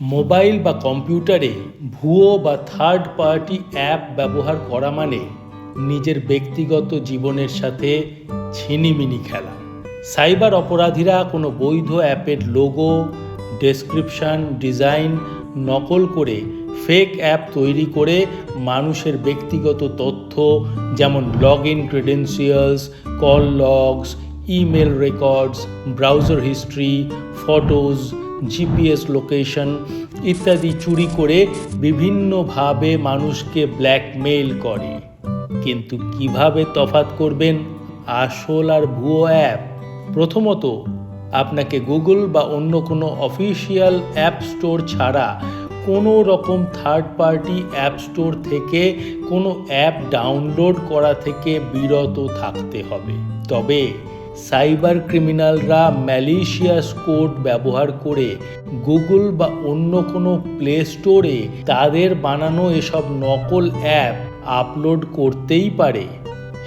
Mobile বা কম্পিউটারে ভুয়ো বা থার্ড পার্টি অ্যাপ ব্যবহার করা মানে নিজের ব্যক্তিগত জীবনের সাথে ছিনিমিনি খেলা। সাইবার অপরাধীরা কোনো বৈধ অ্যাপের লোগো ডেসক্রিপশন ডিজাইন নকল করে ফেক অ্যাপ তৈরি করে মানুষের ব্যক্তিগত তথ্য যেমন log in credentials call logs email records browser history photos GPS location ইত্যাদি চুরি করে বিভিন্নভাবে মানুষকে ব্ল্যাকমেইল করে। কিন্তু কীভাবে তফাত করবেন? আসল আর ভুয়ো অ্যাপ প্রথমত, আপনাকে গুগল বা অন্য কোনো অফিসিয়াল অ্যাপ স্টোর ছাড়া কোনো রকম থার্ড পার্টি অ্যাপ স্টোর থেকে কোনো অ্যাপ ডাউনলোড করা থেকে বিরত থাকতে হবে। তবে সাইবার ক্রিমিনালরা ম্যালিশিয়াস কোড ব্যবহার করে গুগল বা অন্য কোনো প্লে স্টোরে তাদের বানানো এসব নকল অ্যাপ আপলোড করতেই পারে।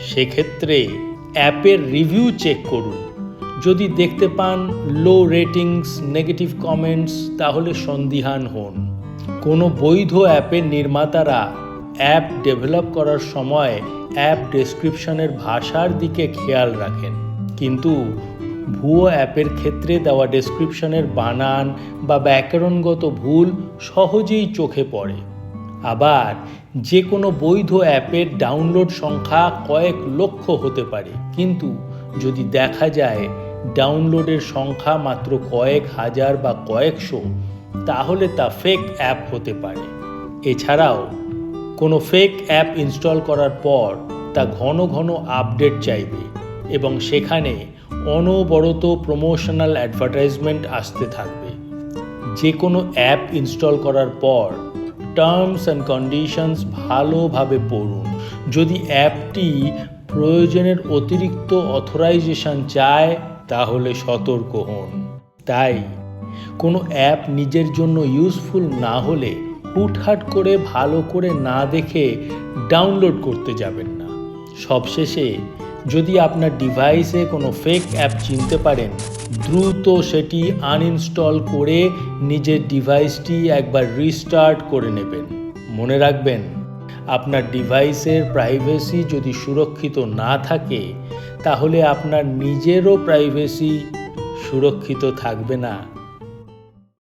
সেক্ষেত্রে অ্যাপের রিভিউ চেক করুন। যদি দেখতে পান লো রেটিংস, নেগেটিভ কমেন্টস, তাহলে সন্দিহান হন। কোনো বৈধ অ্যাপের নির্মাতারা অ্যাপ ডেভেলপ করার সময় অ্যাপ ডেসক্রিপশনের ভাষার দিকে খেয়াল রাখেন। কিন্তু ভুয়ো অ্যাপের ক্ষেত্রে দেওয়া ডেসক্রিপশনের বানান বা ব্যাকরণগত ভুল সহজেই চোখে পড়ে। আবার যে কোনো বৈধ অ্যাপের ডাউনলোড সংখ্যা কয়েক লক্ষ হতে পারে। কিন্তু যদি দেখা যায় ডাউনলোডের সংখ্যা মাত্র কয়েক হাজার বা কয়েকশো, তাহলে তা ফেক অ্যাপ হতে পারে। এছাড়াও কোনো ফেক অ্যাপ ইনস্টল করার পর তা ঘন ঘন আপডেট চাইবে। এবং সেখানে অনবরত প্রমোশনাল অ্যাডভার্টাইজমেন্ট আসতে থাকবে। যে কোনো অ্যাপ ইনস্টল করার পর টার্মস অ্যান্ড কন্ডিশনস ভালোভাবে পড়ুন। যদি অ্যাপটি প্রয়োজনের অতিরিক্ত অথরাইজেশন চায়, তাহলে সতর্ক হন। তাই কোনো অ্যাপ নিজের জন্য ইউজফুল না হলে হুটহাট করে ভালো করে না দেখে ডাউনলোড করতে যাবেন না। সবশেষে যদি আপনার ডিভাইসে কোনো ফেক অ্যাপ চিনতে পারেন, দ্রুত সেটি আনইনস্টল করে নিজের ডিভাইসটি একবার রিস্টার্ট করে নেবেন। মনে রাখবেন, আপনার ডিভাইসের প্রাইভেসি যদি সুরক্ষিত না থাকে, তাহলে আপনার নিজেরও প্রাইভেসি সুরক্ষিত থাকবে না।